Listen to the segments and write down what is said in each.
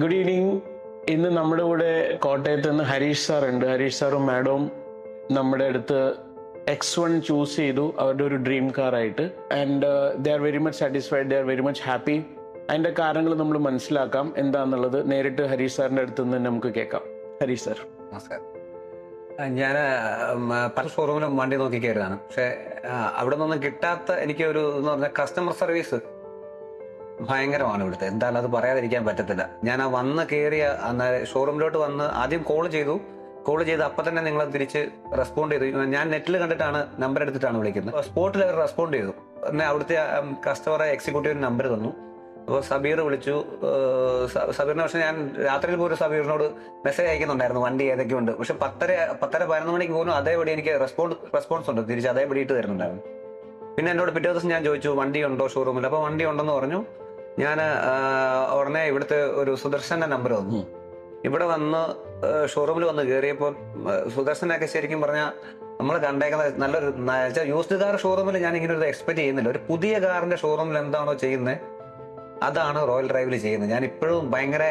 Good evening ഇന്ന് നമ്മുടെ കൂടെ കോട്ടയത്ത് നിന്ന് ഹരീഷ് സാർ ഉണ്ട്. ഹരീഷ് സാറും മാഡവും നമ്മുടെ അടുത്ത് എക്സ് വൺ ചൂസ് ചെയ്തു. അവരുടെ ഒരു ഡ്രീം കാർ ആയിട്ട്. And they are very much satisfied they are very much happy അതിന്റെ കാരണങ്ങൾ നമ്മൾ മനസ്സിലാക്കാം. എന്താന്നുള്ളത് നേരിട്ട് ഹരീഷ് സാറിന്റെ അടുത്ത് നിന്ന് നമുക്ക് കേൾക്കാം. ഹരീഷ് സാർ. നമസ്കാരം. ഞാൻ പല ഷോറൂമിലും വണ്ടി നോക്കി കയറിയതാണ്. പക്ഷെ അവിടെ നിന്നൊന്നും കിട്ടാത്ത എനിക്ക് ഒരു എന്ന് പറഞ്ഞാൽ കസ്റ്റമർ സർവീസ് ഭയങ്കരമാണ് ഇവിടുത്തെ. എന്താണ് അത് പറയാതിരിക്കാൻ പറ്റത്തില്ല. ഞാൻ ആ വന്ന് കയറിയ ഷോറൂമിലോട്ട് വന്ന് ആദ്യം കോൾ ചെയ്തു. കോൾ ചെയ്ത് അപ്പം തന്നെ നിങ്ങൾ തിരിച്ച് റെസ്പോണ്ട് ചെയ്തു. ഞാൻ നെറ്റിൽ കണ്ടിട്ടാണ് നമ്പർ എടുത്തിട്ടാണ് വിളിക്കുന്നത്. സ്പോട്ടിൽ അവർ റെസ്പോണ്ട് ചെയ്തു. പിന്നെ അവിടുത്തെ കസ്റ്റമറെ എക്സിക്യൂട്ടീവ് നമ്പർ തന്നു. അപ്പോൾ സബീർ വിളിച്ചു. സബീറിനെ പക്ഷെ ഞാൻ രാത്രിയിൽ പോലും സബീറിനോട് മെസ്സേജ് അയക്കുന്നുണ്ടായിരുന്നു. വണ്ടി ഏതൊക്കെ ഉണ്ട്. പക്ഷെ പത്തര പത്തര പതിനൊന്ന് മണിക്ക് പോലും അതേപടി എനിക്ക് റെസ്പോണ്ട് റെസ്പോൺസ് ഉണ്ട്. തിരിച്ച് അതേപടി ഇട്ട് തരുന്നുണ്ടായിരുന്നു. പിന്നെ എന്നോട് പിറ്റേ ദിവസം ഞാൻ ചോദിച്ചു വണ്ടി ഉണ്ടോ ഷോറൂമിൽ അപ്പോൾ വണ്ടി ഉണ്ടെന്ന് പറഞ്ഞു. ഞാൻ ഉടനെ ഇവിടുത്തെ ഒരു സുദർശന്റെ നമ്പർ വന്നു. ഇവിടെ വന്ന് ഷോറൂമിൽ വന്ന് കയറിയപ്പോൾ സുദർശനൊക്കെ ശരിക്കും പറഞ്ഞാൽ നമ്മൾ കണ്ടേക്കുന്ന നല്ലൊരു യൂസ്ഡ് കാർ ഷോറൂമിൽ ഞാൻ ഇങ്ങനെ ഒരു എക്സ്പെക്ട് ചെയ്യുന്നില്ല. ഒരു പുതിയ കാറിന്റെ ഷോറൂമിൽ എന്താണോ ചെയ്യുന്നത് അതാണ് റോയൽ ഡ്രൈവിൽ ചെയ്യുന്നത്. ഞാൻ ഇപ്പോഴും ഭയങ്കര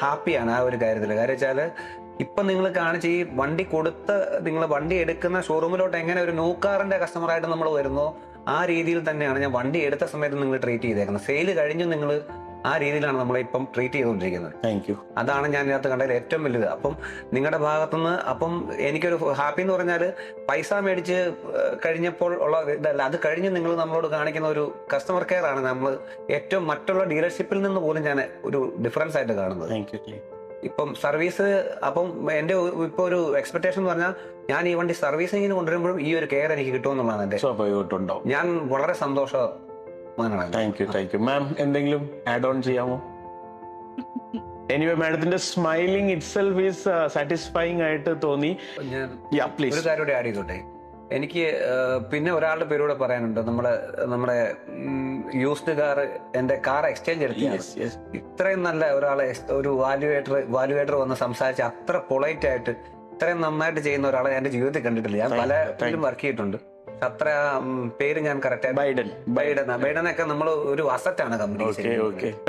ഹാപ്പിയാണ് ആ ഒരു കാര്യത്തിൽ കാര്യം വെച്ചാൽ ഇപ്പം നിങ്ങൾ കാണിച്ച് ഈ വണ്ടി കൊടുത്ത് നിങ്ങൾ വണ്ടി എടുക്കുന്ന ഷോറൂമിലോട്ട് എങ്ങനെ ഒരു ന്യൂ കാറിന്റെ കസ്റ്റമറായിട്ട് നമ്മൾ വരുന്നോ? ആ രീതിയിൽ തന്നെയാണ് ഞാൻ വണ്ടി എടുത്ത സമയത്ത് നിങ്ങൾ ട്രീറ്റ് ചെയ്തേക്കുന്നത്. സെയിൽ കഴിഞ്ഞ് നിങ്ങൾ ആ രീതിയിലാണ് നമ്മളെ ഇപ്പം ട്രീറ്റ് ചെയ്തുകൊണ്ടിരിക്കുന്നത്. താങ്ക് യു അതാണ് ഞാൻ ഇതിനകത്ത് കണ്ടതിൽ ഏറ്റവും വലുത്. അപ്പം നിങ്ങളുടെ ഭാഗത്തുനിന്ന് അപ്പം എനിക്കൊരു ഹാപ്പി എന്ന് പറഞ്ഞാൽ പൈസ മേടിച്ച് കഴിഞ്ഞപ്പോൾ ഉള്ള ഇതല്ല. അത് കഴിഞ്ഞ് നിങ്ങൾ നമ്മളോട് കാണിക്കുന്ന ഒരു കസ്റ്റമർ കെയർ ആണ് നമ്മൾ ഏറ്റവും മറ്റുള്ള ഡീലർഷിപ്പിൽ നിന്ന് പോലും ഞാൻ ഒരു ഡിഫറൻസ് ആയിട്ട് കാണുന്നത്. താങ്ക് യു ഇപ്പം സർവീസ് അപ്പം എന്റെ ഇപ്പൊ ഒരു എക്സ്പെക്ടേഷൻ എന്ന് പറഞ്ഞാൽ ഞാൻ ഈ വണ്ടി സർവീസിങ്ങിന് കൊണ്ടുവരുമ്പോഴും ഈ ഒരു കെയർ എനിക്ക് കിട്ടുമെന്നുള്ളതാണ് എന്റെ ഞാൻ വളരെ സന്തോഷവാനാണ്. Thank you thank you ma'am എന്തെങ്കിലും ആഡ് ഓൺ ചെയ്യാമോ? എനിവേ മാഡത്തിന്റെ സ്മൈലിംഗ് ഇറ്റ്സെൽഫ് ഈസ് സാറ്റിസ്ഫൈങ് ആയിട്ട് തോന്നി. ഞാൻ ഒരു കാര്യം ആഡ് ചെയ്തോട്ടെ. എനിക്ക് പിന്നെ ഒരാളുടെ പേരൂടെ പറയാനുണ്ട്. നമ്മുടെ നമ്മുടെ യൂസ്ഡ് കാർ എന്റെ കാർ എക്സ്ചേഞ്ച് യെസ് ഇത്രയും നല്ല ഒരാളെ ഒരു വാല്യുവേറ്റർ വാല്യുവേറ്റർ വന്ന് സംസാരിച്ച് അത്ര പൊളൈറ്റ് ആയിട്ട് ഇത്രയും നന്നായിട്ട് ചെയ്യുന്ന ഒരാളെ എന്റെ ജീവിതത്തിൽ കണ്ടിട്ടില്ല. ഞാൻ Thank പല you, വർക്ക് ചെയ്തിട്ടുണ്ട്. അത്ര പേര് ഞാൻ കറക്റ്റ് ബൈഡൻ ബൈഡൻ ബൈഡനൊക്കെ നമ്മൾ ഒരു അസറ്റാണ് കമ്പനി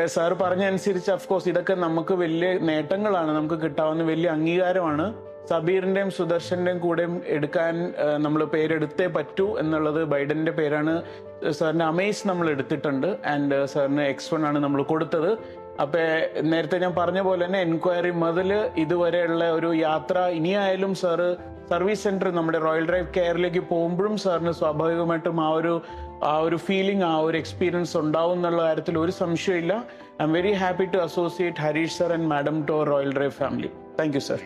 സാർ പറഞ്ഞ അനുസരിച്ച് അഫ്കോഴ്സ് ഇതൊക്കെ നമുക്ക് വലിയ നേട്ടങ്ങളാണ്. നമുക്ക് കിട്ടാവുന്ന വലിയ അംഗീകാരമാണ്. സബീറിന്റെയും സുദർശന്റെയും കൂടെയും എടുക്കാൻ നമ്മൾ പേരെടുത്തേ പറ്റൂ എന്നുള്ളത് ബൈഡന്റെ പേരാണ്. സാറിന് അമേസ് നമ്മൾ എടുത്തിട്ടുണ്ട്. ആൻഡ് സാറിന് എക്സ് വൺ ആണ് നമ്മൾ കൊടുത്തത്. അപ്പൊ നേരത്തെ ഞാൻ പറഞ്ഞ പോലെ തന്നെ എൻക്വയറി മുതൽ ഇതുവരെയുള്ള ഒരു യാത്ര ഇനിയായാലും സാറ് സർവീസ് സെന്റർ നമ്മുടെ റോയൽ ഡ്രൈവ് കെയറിലേക്ക് പോകുമ്പോഴും സാറിന് സ്വാഭാവികമായിട്ടും ആ ഒരു ആ ഒരു ഫീലിംഗ് ആ ഒരു എക്സ്പീരിയൻസ് ഉണ്ടാവും എന്നുള്ള കാര്യത്തിൽ ഒരു സംശയമില്ല I am very happy to associate Harish sir and madam to Royal Drive family. Thank you sir.